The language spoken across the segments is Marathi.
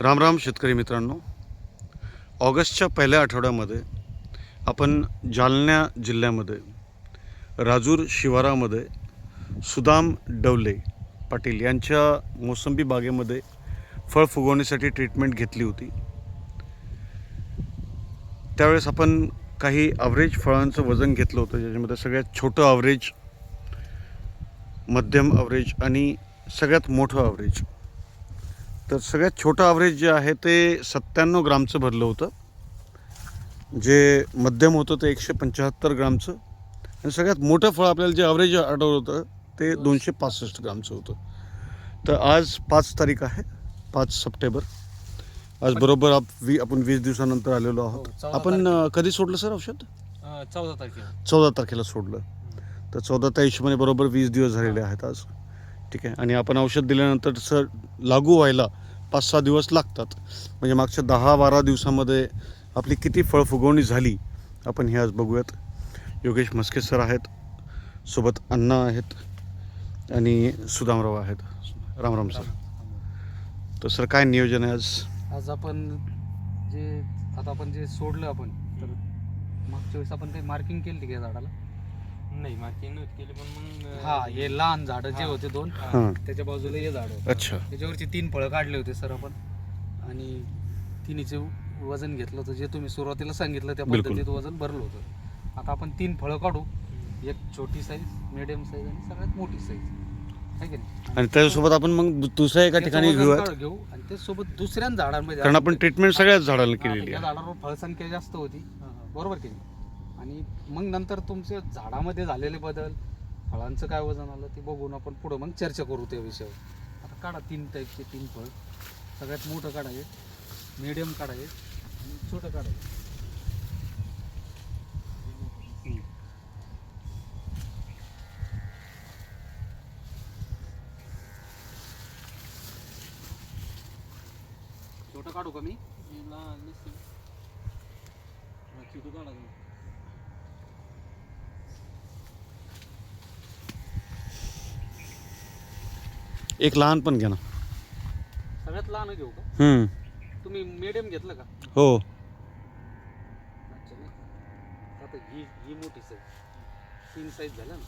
रामराम शेतकरी मित्रांनो ऑगस्टच्या पहिल्या आठवड्यामध्ये आपण जालना जिल्ह्यामध्ये राजूर शिवारामध्ये सुदाम डवले पाटील यांच्या मोसंबी बागेमध्ये फळ फुगवण्यासाठी ट्रीटमेंट घेतली होती. त्यावेळेस आपण काही ॲव्हरेज फळांचं वजन घेतलं होतं ज्याच्यामध्ये सगळ्यात छोटं ॲव्हरेज मध्यम ॲव्हरेज आणि सगळ्यात मोठं ॲव्हरेज तर सगळ्यात छोटं ॲव्हरेज जे आहे ते सत्त्याण्णव ग्रामचं भरलं होतं. जे मध्यम होतं ते एकशे पंच्याहत्तर ग्रामचं. आणि सगळ्यात मोठं फळ आपल्याला जे ॲव्हरेज आढळलं होतं ते दोनशे पासष्ट ग्रामचं होतं. तर आज पाच तारीख आहे पाच सप्टेंबर. आज बरोबर आप वी आपण वीस दिवसानंतर आलेलो हो, आहोत चौदा आपण कधी सोडलं सर औषध? चौदा तारखेला. चौदा तारखेला सोडलं. तर चौदा त्या हिशोबाने बरोबर वीस दिवस झालेले आहेत आज. ठीक आहे? आणि आपण औषध दिल्यानंतर सर लागू व्हायला पाच सहा दिवस लागतात. म्हणजे मागच्या दहा बारा दिवसामध्ये आपली किती फळ फुगवणी झाली आपण हे आज बघूयात. योगेश म्हस्के सर आहेत सोबत अण्णा आहेत आणि सुदामराव आहेत. रामराम सर. तर सर काय नियोजन आहे आज? आज आपण जे आता आपण जे सोडलं आपण तर मागच्या वेळेस आपण काही मार्किंग केली का या झाडाला? नाही मार्किंग नव्हती केली पण मग हा हे लहान झाडं जे हा. होते दोन हां. त्याच्या बाजूला हे झाड अच्छा. त्याच्यावरची तीन फळं काढले होते सर आपण. आणि तिन्हीचे वजन घेतलं होतं जे तुम्ही सुरुवातीला सांगितलं त्या बिलकुल. पद्धतीत वजन भरलं होतं. आता आपण तीन फळं काढू. एक छोटी साईज मिडियम साईज आणि सगळ्यात मोठी साईज आहे की नाही? आणि त्याच्यासोबत आपण मग दुसऱ्या एका त्याचं ठिकाणी वजन घेऊयात. काढ- घेऊ आणि ते सोबत दुसऱ्या झाडांमध्ये कारण आपण ट्रीटमेंट सगळ्याच झाडाला हा, केलेली या आहे झाडावर फळसंख्या जास्त होती. बरोबर की नाही? आणि मग नंतर तुमचे झाडामध्ये झालेले बदल फळांचं काय वजन आलं ते बघून आपण पुढं मग चर्चा करू त्या विषयावर. आता काढा तीन टाईपचे तीन फळ. सगळ्यात मोठं काढावे मिडियम काढावे आणि छोटं काढावे छोटं काढू का मी? एक लहान पण घ्या ना. सगळ्यात लहान घेऊ का? हम्म. तुम्ही मिडियम घेतलं का? हो. अच्छा नाही. आता ही ही मोठी साईज तीन साईज झाल्या ना.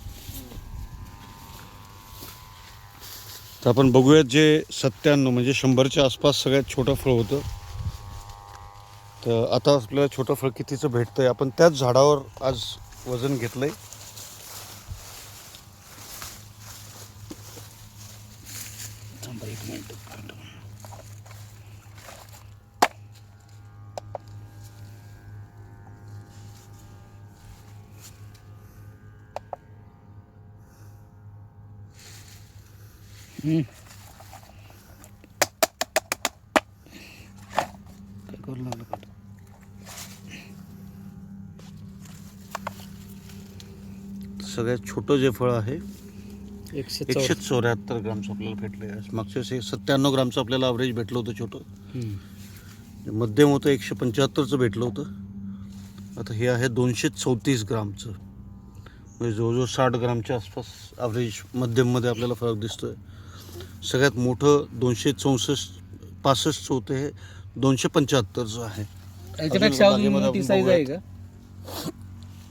तर आपण बघूयात जे सत्त्याण्णव म्हणजे शंभरच्या आसपास सगळ्यात छोटं फळ होतं. तर आता आपल्याला छोटं फळ कितीचं भेटतंय? आपण त्याच झाडावर आज वजन घेतलंय. थांबा एक मिनिट का? सगळ्यात छोटं जे फळ आहे एकशे एकशे चौऱ्याहत्तर. ग्रामचं आपल्याला भेटलं मागच्या वर्षी सत्त्याण्णव ग्रामचं आपल्याला अवरेज भेटलं होतं छोटं. मध्यम होतं एकशे पंच्याहत्तरचं भेटलं होतं. आता हे आहे दोनशे चौतीस ग्रामचं. म्हणजे जवळजवळ साठ ग्रामच्या आसपास ॲव्हरेज मध्यममध्ये आपल्याला फरक दिसतो आहे सगळ्यात मोठं दोनशे चौसष्ट पासष्टचं होतं हे दोनशे पंच्याहत्तरचं आहे. याच्यापेक्षा मोठी साईज आहे का?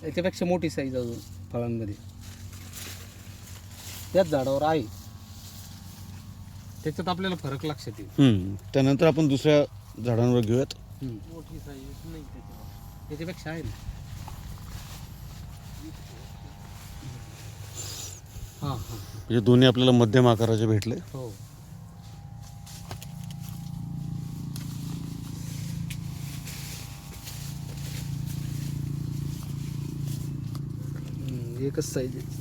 याच्यापेक्षा मोठी साईज अजून फळांमध्ये. त्याच झाडावर आहे. त्याच्यात आपल्याला फरक लक्षात येईल. हम्म. त्यानंतर आपण दुसऱ्या झाडांवर घेऊयात. मोठी साईज नाही त्याच्यापेक्षा आहे ना. हां हां. म्हणजे दोन्ही आपल्याला मध्यम आकाराचे भेटले. हो. एकच साईज आहे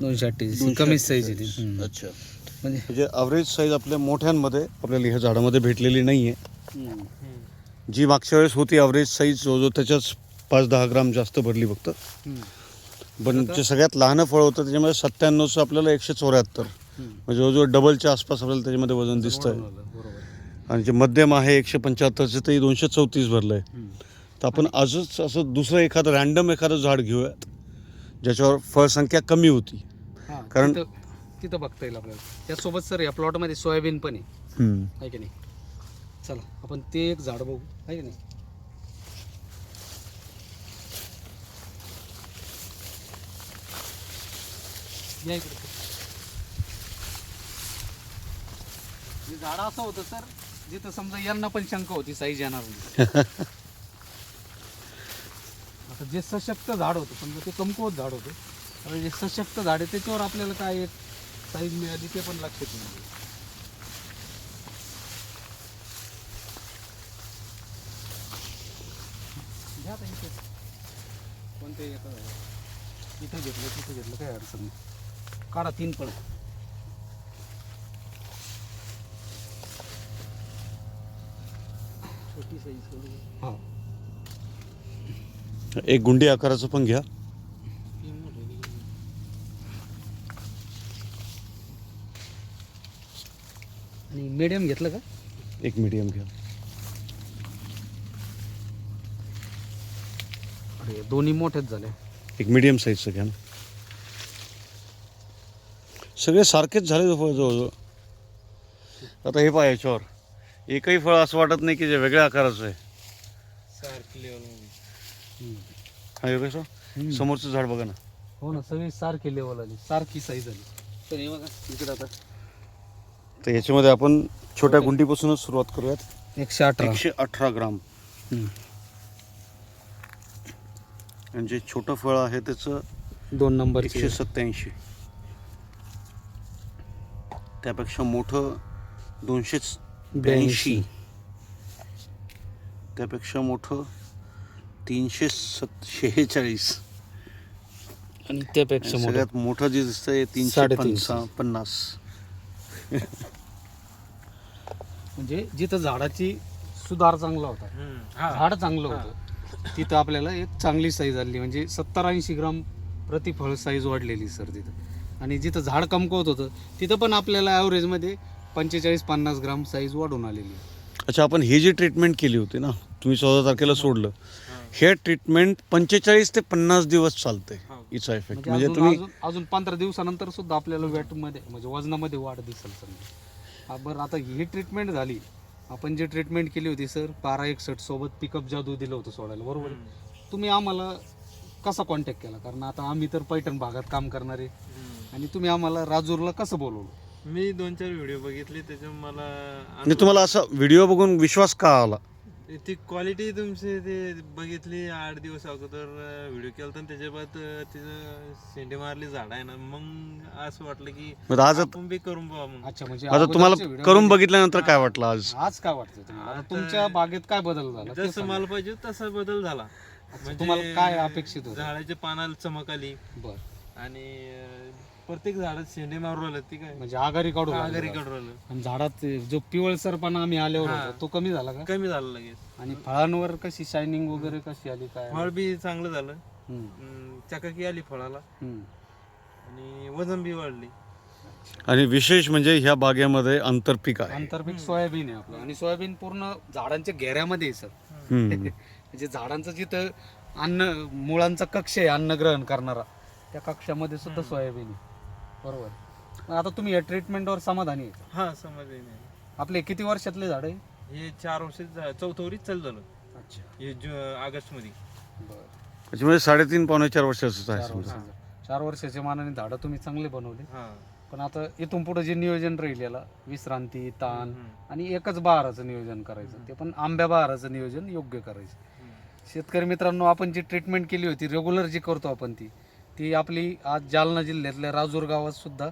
दोनशे अठ्ठेचाळीस कमीच साईज आहे ती. हम्म. अच्छा. म्हणजे म्हणजे ॲव्हरेज साईज आपल्या मोठ्यांमध्ये आपल्याला ह्या झाडामध्ये भेटलेली नाही आहे. जी मागच्या वेळेस होती ॲव्हरेज साईज जवळजवळ त्याच्याच पाच दहा ग्राम जास्त भरली फक्त. पण जे सगळ्यात लहान फळ होतं त्याच्यामध्ये सत्त्याण्णवचं आपल्याला एकशे चौऱ्याहत्तर. म्हणजे जवळजवळ डबलच्या आसपास आपल्याला त्याच्यामध्ये वजन दिसतंय. बरोबर. आणि जे मध्यम आहे एकशे पंच्याहत्तरचं ते दोनशे चौतीस भरलं आहे. तर आपण आजच असं दुसरं एखादं रॅन्डम एखादं झाड घेऊयात. ज्याच्यावर फळसंख्या कमी होती. हां, कारण- तिथं- तिथं बघता येईल आपल्याला. त्यासोबत सर या प्लॉटमध्ये सोयाबीन पण आहे. हम्म. आहे की नाही? चला आपण ते एक झाड बघू. आहे की नाही? या इकडे. हे झाड असं होतं सर जिथं समजा यांना पण शंका होती साईज येणार नाही. आता जे सशक्त झाड होतं समजा ते कमकुवत झाड होतं आता जे सशक्त झाड आहे त्याच्यावर आपल्याला काय एक साईज मिळाली ते पण लक्षात येईल. घ्या आता इथे. कोणते एका झाडावर. इथं घेतलं तिथं घेतलं काय अडचण नाही. काढा तीन पण. छोटी साईज हा. एक गुंडी आकाराचं पण घ्या. आणि मीडियम घेतलं का? एक मीडियम घ्या. अरे दोन्ही मोठेच झाले. एक मीडियम साईजचं घ्या ना. सगळे सारखेच झाले फळ जवळजवळ. आता हे पहा याच्यावर. एकही फळ असं वाटत नाही की जे वेगळ्या आकाराचं आहे. सारखी लेवल. हा योगेश समोरचं झाड बघा ना. हो ना सगळी सारखी लेवल आली सारखी साईज आली. तर हे बघा इकडे आता. तर याच्यामध्ये आपण छोट्या गुंडीपासूनच सुरुवात करूयात. एकशे अठरा. एकशे अठरा ग्राम. आणि जे छोटं फळ आहे त्याचं दोन नंबर एकशे सत्याऐंशी त्यापेक्षा मोठं दोनशे ब्याऐंशी. त्यापेक्षा मोठं तीनशे सत शेहेचाळीस आणि त्यापेक्षा सगळ्यात मोठं जे दिसतंय तीनशे. पंचा पन्नास. म्हणजे जिथं झाडाची सुधार चांगला होता झाड चांगलं होतं तिथं आपल्याला एक चांगली साईज आली. म्हणजे सत्तर ऐंशी ग्राम प्रतिफळ साईज वाढलेली सर तिथं. आणि जिथं झाड कमकवत होतं तिथं पण आपल्याला ॲव्हरेजमध्ये पंचेचाळीस पन्नास ग्राम साईज वाढून आलेली. अच्छा आपण ही जी ट्रीटमेंट केली होती ना तुम्ही चौदा तारखेला सोडलं हे ट्रीटमेंट पंचेचाळीस ते पन्नास दिवस चालते हो. हिचा इफेक्ट म्हणजे म्हणजे अजून तुम्ही अजून अजून पंधरा दिवसानंतर सुद्धा आपल्याला वेटमध्ये म्हणजे वजनामध्ये वाढ दिसेल समजा हा बरं आता ही ट्रीटमेंट झाली. आपण जी ट्रीटमेंट केली होती सर बारा एकसठ सोबत पिकअप जादू दिलं होतं सोडायला बरोबर आहे? तुम्ही आम्हाला कसा कॉन्टॅक्ट केला? कारण आता आम्ही तर पैठण भागात काम करणारे आणि तुम्ही आम्हाला राजूरला कसं बोलवलं? मी दोन चार व्हिडिओ बघितले त्याच्या मला म्हणजे तुम्हाला असा व्हिडिओ बघून विश्वास का आला? ती क्वालिटी तुमची ते बघितली आठ दिवस अगोदर व्हिडिओ केला आणि त्याच्या बाद तिचं शेंडे मारली झाड आहे ना मग असं वाटलं की मग आज आपण बी करून पाहा मग अच्छा म्हणजे आता तुम्हाला video करून मध्ये- बघितल्यानंतर काय वाटलं आज? आज काय वाटतं तुम्हाला? आता आता- तुमच्या बागेत काय बदल झाला? ते जसं सांगा. मला पाहिजे तसा बदल झाला. म्हणजे तुम्हाला काय अपेक्षित होतं? झाडाच्या पानाला चमक आली. बरं. आणि अं, प्रत्येक झाडात शेंडे मारू राहिलं ती काय? म्हणजे आघारी काढून आघारी काढू राहिलं आणि झाडात जो पिवळसरपणा आम्ही आल्यावर हा. होता तो कमी झाला का? कमी झालं लगेच. आणि फळांवर कशी शायनिंग वगैरे कशी आली काय? फळ बी चांगलं झालं. हम्म, चकाकी आली फळाला. हम्म. आणि वजन बी वाढली. आणि विशेष म्हणजे ह्या बागेमध्ये आंतरपीक आहे. आंतरपीक सोयाबीन आहे आपलं. आणि सोयाबीन पूर्ण झाडांच्या घेऱ्यामध्ये आहे सर. हम्म. म्हणजे झाडांचं जिथं अन्न मुळांचा कक्ष आहे अन्न ग्रहण करणारा त्या कक्षामध्ये सुद्धा सोयाबीन आहे. बरोबर. मग आता तुम्ही या ट्रीटमेंटवर समाधानी आहे हा समजले नाही आपले किती वर्षातले झाड आहे? हे चार वर्ष चौथं वरीच चालू झालं. अच्छा. हे ऑगस्टमध्ये बरं. त्याच्यामध्ये साडेतीन पावणे चार वर्षाचं आहे चार समजा. वर्षाचं चार वर्षाच्या मानाने झाडं तुम्ही चांगले बनवले. हा. पण आता इथून पुढे जे नियोजन राहील याला विश्रांती ताण हम्म. आणि एकच बहाराचं नियोजन करायचं. ते पण आंब्या बहाराचं नियोजन योग्य करायचं. हम्म. शेतकरी मित्रांनो आपण जी ट्रीटमेंट केली होती रेग्युलर जी करतो आपण ती ती आपली आज जालना जिल्ह्यातल्या राजूर गावात सुद्धा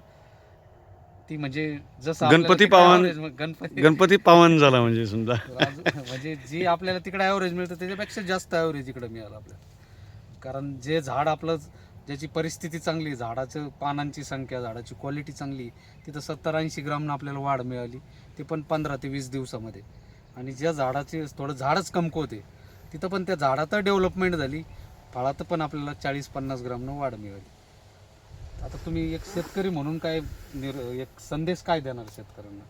ती म्हणजे जसं आपल्याला गणपती तिकडे पावन- average- गणपती गणपती पावन झाला म्हणजे समजा. राजू- म्हणजे जी आपल्याला तिकडे ॲव्हरेज मिळतं त्याच्यापेक्षा जास्त ॲव्हरेज इकडे मिळालं आपल्याला. कारण जे झाड आपलं ज्याची परिस्थिती चांगली झाडाचं पानांची संख्या झाडाची क्वालिटी चांगली तिथं सत्तर ऐंशी ग्रामनं आपल्याला वाढ मिळाली. ते पण पंधरा ते वीस दिवसामध्ये. आणि ज्या झाडाचे थोडं झाडच कमकवते तिथं पण त्या झाडात डेव्हलपमेंट झाली. फळात पण आपल्याला चाळीस पन्नास ग्रामनं वाढ मिळाली. आता तुम्ही एक शेतकरी म्हणून काय निर एक संदेश काय देणार शेतकऱ्यांना?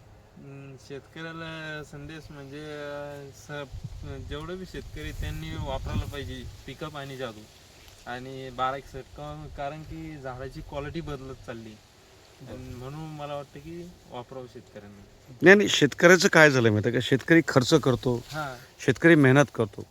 शेतकऱ्याला संदेश म्हणजे स- जेवढं बी शेतकरी त्यांनी वापरायला पाहिजे पिकअप आणि जादू. आणि बारा एक सेट कारण की झाडाची क्वालिटी बदलत चालली. म्हणून मला वाटतं की वापरावं शेतकऱ्यांना. नाही नाही शेतकऱ्याचं काय झालं माहिती आहे का? शेतकरी खर्च करतो हा. शेतकरी मेहनत करतो.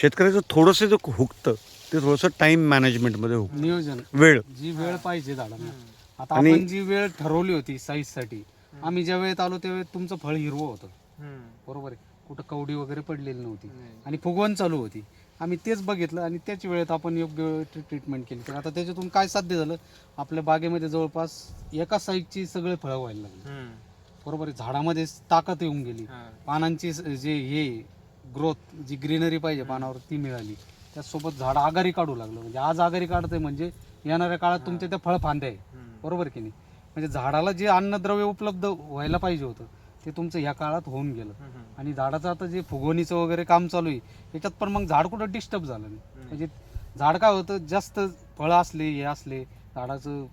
शेतकऱ्याचं थोडंसं जे हुकतं ते थोडंसं टाईम मॅनेजमेंटमध्ये हुकतं नियोजन. वेळ. जी वेळ पाहिजे झाडांना आता आणि- आपण जी वेळ ठरवली होती साईजसाठी आम्ही ज्या वेळेत आलो त्या वेळेत तुमचं फळ हिरवं होतं. हम्म. बरोबर आहे. कुठं कवडी वगैरे पडलेली नव्हती. आणि फुगवण चालू होती. आम्ही तेच बघितलं आणि त्याच वेळेत आपण योग्य ट्रीटमेंट केली. तर आता त्याच्यातून काय साध्य झालं? आपल्या बागेमध्ये जवळपास एका साईजची सगळे फळं व्हायला लागली. बरोबर आहे. झाडामध्ये ताकद येऊन गेली. हा. पानांची स- जे हे ग्रोथ जी ग्रीनरी पाहिजे पानावर ती मिळाली. त्याचसोबत झाड आगारी काढू लागलं. म्हणजे आज आगारी काढतंय म्हणजे येणाऱ्या काळात तुमच्या त्या फळ फांद्या आहे. बरोबर की नाही? म्हणजे झाडाला जे अन्नद्रव्य उपलब्ध व्हायला पाहिजे होतं ते तुमचं ह्या काळात होऊन गेलं. आणि झाडाचं आता जे फुगवणीचं वगैरे काम चालू आहे याच्यात पण मग झाड कुठं डिस्टर्ब झालं नाही. म्हणजे झाड काय होतं जास्त फळं असले हे असले झाडाचं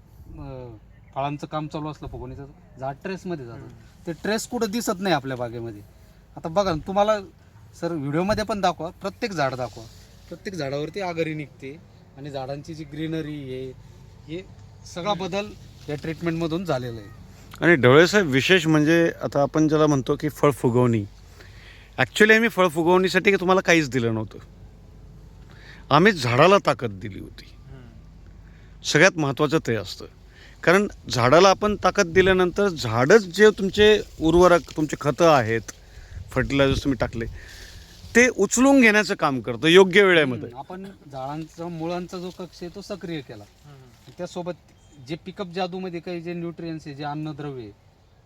फळांचं काम चालू असलं फुगवणीचं झाड ट्रेसमध्ये जातं. ते ट्रेस कुठं दिसत नाही आपल्या बागेमध्ये. आता बघा तुम्हाला सर व्हिडिओमध्ये पण दाखवा प्रत्येक झाड दाखवा. प्रत्येक झाडावरती आगरी निघते आणि झाडांची जी ग्रीनरी आहे हे सगळा बदल या ट्रीटमेंटमधून झालेला आहे. आणि डोळेसाहेब विशेष म्हणजे आता आपण ज्याला म्हणतो की फळ फुगवणी. ॲक्च्युली आम्ही फळ फुगवणीसाठी तुम्हाला काहीच दिलं नव्हतं. आम्ही झाडाला ताकद दिली होती. सगळ्यात महत्त्वाचं ते असतं. कारण झाडाला आपण ताकद दिल्यानंतर झाडच जे तुमचे उर्वरक तुमचे खतं आहेत फर्टिलायझर्स तुम्ही टाकले ते उचलून घेण्याचं काम करतं योग्य वेळेमध्ये. आपण झाडांचा मुळांचा जो कक्ष आहे तो सक्रिय केला. त्यासोबत जे पिकअप जादूमध्ये काही जे न्यूट्रियन्स आहे जे अन्नद्रव्य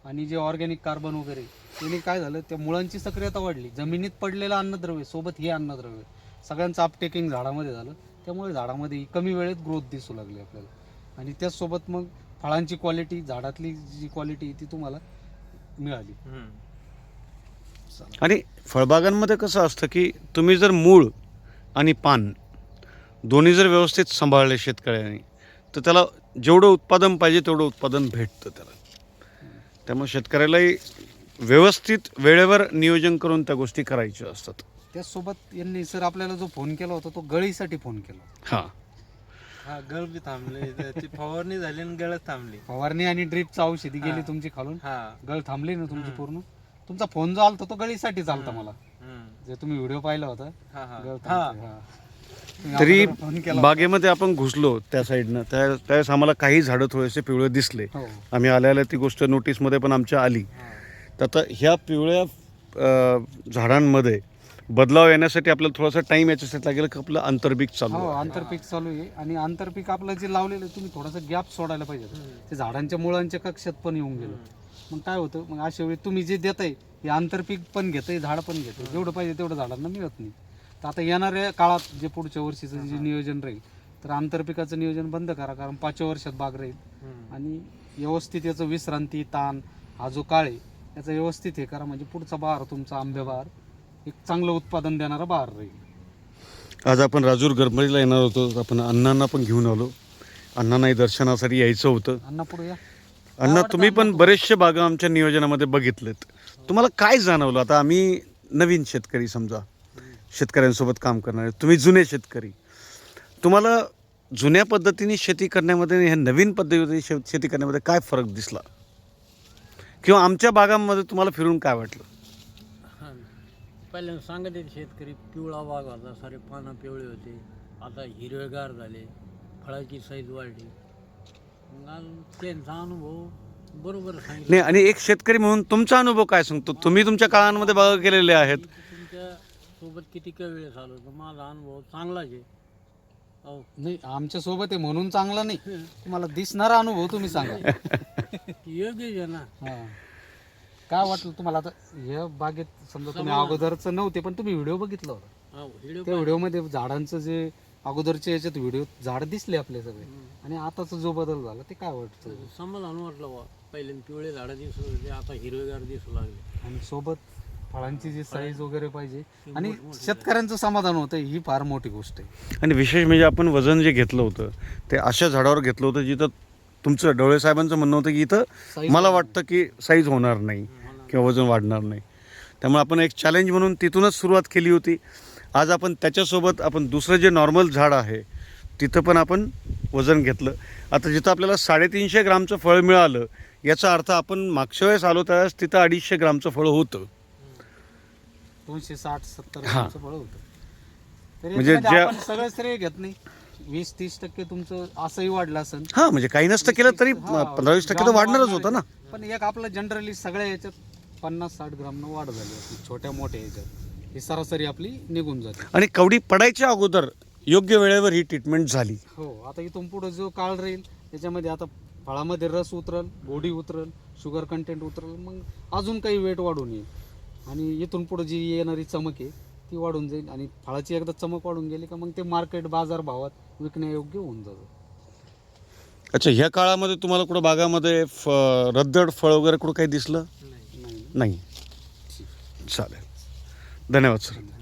आणि जे ऑर्गॅनिक कार्बन वगैरे त्याने काय झालं त्या मुळांची सक्रियता वाढली. जमिनीत पडलेलं अन्नद्रव्य सोबत हे अन्नद्रव्य सगळ्यांचं अपटेकिंग झाडामध्ये झालं. त्यामुळे झाडामध्ये कमी वेळेत ग्रोथ दिसू लागली आपल्याला. आणि त्याचसोबत मग फळांची क्वालिटी झाडातली जी क्वालिटी ती तुम्हाला मिळाली. आणि फळबागांमध्ये कसं असतं की तुम्ही जर मूळ आणि पान दोन्ही जर व्यवस्थित सांभाळले शेतकऱ्यांनी तर त्याला जेवढं उत्पादन पाहिजे तेवढं उत्पादन भेटतं त्याला. त्यामुळे शेतकऱ्यालाही व्यवस्थित वेळेवर नियोजन करून त्या गोष्टी करायच्या असतात. त्याचसोबत यांनी सर आपल्याला जो फोन केला होता तो गळीसाठी फोन केला हां. हा गळ बी थांबले. ती फवारणी झाली आणि गळच थांबली. फवारणी आणि ड्रिपचं औषधी गेली. तुमची खालून. हा. गळ थांबली ना तुमची. पूर्ण? तुमचा फोन जो आलता तो गळीसाठी चालता मला. जे तुम्ही व्हिडिओ पाहिला होता. हा हा. हा. हा. तुम्ही तरी अगोदर फोन केला बागेमध्ये आपण घुसलो त्या साईडनं त्या त्यावेळेस आम्हाला काही झाडं थोडेसे पिवळे दिसले. हो. आम्ही आल्याला ती गोष्ट नोटीसमध्ये पण आमच्या आली. तर आता ह्या पिवळ्या अ, झाडांमध्ये बदलाव येण्यासाठी आपल्याला थोडासा टाइम याच्यासाठी लागेल की आपलं आंतरपीक चालू हो आहे. आंतरपीक चालू आहे. आणि आंतरपीक आपलं जे लावलेलं आहे, तुम्ही थोडासा गॅप सोडायला पाहिजे. ते झाडांच्या मुळांच्या कक्षात पण येऊन गेलं. मग काय होतं? मग अशा वेळी तुम्ही जे देताय हे आंतरपीक पण घेतंय झाड पण घेतंय. जेवढं पाहिजे तेवढं झाडांना मिळत नाही. तर आता येणाऱ्या काळात जे पुढच्या वर्षीचं जे नियोजन राहील तर आंतरपिकाचं नियोजन बंद करा कारण पाचव्या वर्षात बाग राहील. आणि व्यवस्थित याचं विश्रांती ताण हा जो काळ आहे याचं व्यवस्थित हे करा. म्हणजे पुढचा बहार तुमचा आंबे बहार एक चांगलं उत्पादन देणारा बहार राहील. आज आपण राजूर गरमळीला येणार होतो. आपण अण्णांना पण घेऊन आलो. अण्णांनाही दर्शनासाठी यायचं होतं. अण्णा पुढे या. अण्णा तुम्ही पण? बरेचसे बागा आमच्या नियोजनामध्ये बघितलेत. तुम्हाला काय जाणवलं? आता आम्ही नवीन शेतकरी समजा. शेतकऱ्यांसोबत काम करणारे. तुम्ही जुने शेतकरी. तुम्हाला जुन्या पद्धतीने शेती करण्यामध्ये आणि ह्या नवीन पद्धतीने शे शेती करण्यामध्ये काय फरक दिसला? किंवा आमच्या बागांमध्ये तुम्हाला फिरून काय वाटलं? हा. पहिल्यांदा सांगत येते शेतकरी पिवळा वाघ होता सारे पानं पिवळे होते. आता हिरवेगार झाले फळाची साईज वाढली. त्यांचा अनुभव बरोबर सांगितलं. नाही आणि एक शेतकरी म्हणून तुमचा अनुभव काय सांगतो? तुम्ही तुमच्या काळांमध्ये बागा केलेल्या आहेत. तुमच्यासोबत किती काही वेळेस आलो तर माझा अनुभव चांगलाच आहे. अहो. नाही आमच्यासोबत आहे म्हणून चांगला नाही. तुम्हाला दिसणारा अनुभव तुम्ही सांगा. योग्य आहे ना. हा. काय वाटलं तुम्हाला आता? या बागेत समजा तुम्ही अगोदरच नव्हते पण तुम्ही व्हिडिओ बघितला होता. हा व्हिडिओ त्या व्हिडिओमध्ये झाडांचं जे अगोदरच्या याच्यात व्हिडिओ झाड दिसले आपले सगळे. आणि आताचा जो बदल झाला ते काय वाटतं? समाधान वाटलं बा पहिल्यांदा पिवळे झाडं दिसत होते आता हिरवेगार दिसू लागले. आणि सोबत फळांची जी साईज वगैरे पाहिजे. आणि शेतकऱ्यांचं समाधान होतं ही फार मोठी गोष्ट आहे. आणि विशेष म्हणजे आपण वजन जे घेतलं होतं ते अशा झाडावर घेतलं होतं जिथं तुमचं डोळे साहेबांचं म्हणणं होतं की इथं मला वाटतं की साईज होणार नाही किंवा वजन वाढणार नाही. त्यामुळे आपण एक चॅलेंज म्हणून तिथूनच सुरुवात केली होती. आज आपण त्याच्यासोबत आपण दुसरं जे नॉर्मल झाड आहे तिथं पण आपण वजन घेतलं. आता जिथं आपल्याला साडेतीनशे ग्रामचं फळ मिळालं याचा अर्थ आपण मागच्या वेळेस आलो त्यावेळेस तिथं अडीचशे ग्रामचं फळ होतं. दोनशे साठ सत्तर हा. ग्रामचं फळ होतं. म्हणजे याच्यामध्ये ज्या- आपण सगळं श्रेय घेत नाही. वीस तीस टक्के तुमचं असंही वाढलं असेल. हां म्हणजे काही नसतं केलं तरी हा, पंधरा वीस टक्के तर ग्राम वाढणारच वाढणार होतं ना. आहे. पण एक आपलं जनरली सगळ्या याच्यात पन्नास साठ ग्रामनं वाढ झाली छोट्या मोठ्या याच्यात. ही सरासरी आपली निघून जाते. आणि कवडी पडायच्या अगोदर योग्य वेळेवर ही ट्रीटमेंट झाली. हो आता इथून पुढे जो काळ राहील त्याच्यामध्ये आता फळामध्ये रस उतरल गोडी उतरल शुगर कंटेंट उतरल मग अजून काही वेट वाढून येईल. आणि इथून पुढे जी येणारी चमक आहे ती वाढून जाईल. आणि फळाची एकदा चमक वाढून गेली का मग ते मार्केट बाजार भावात विकण्यायोग्य होऊन जातं. अच्छा ह्या काळामध्ये तुम्हाला कुठं बागामध्ये फ रद्दड फळ वगैरे कुठं काही दिसलं? नाही नाही. नाही. चालेल. धन्यवाद सर.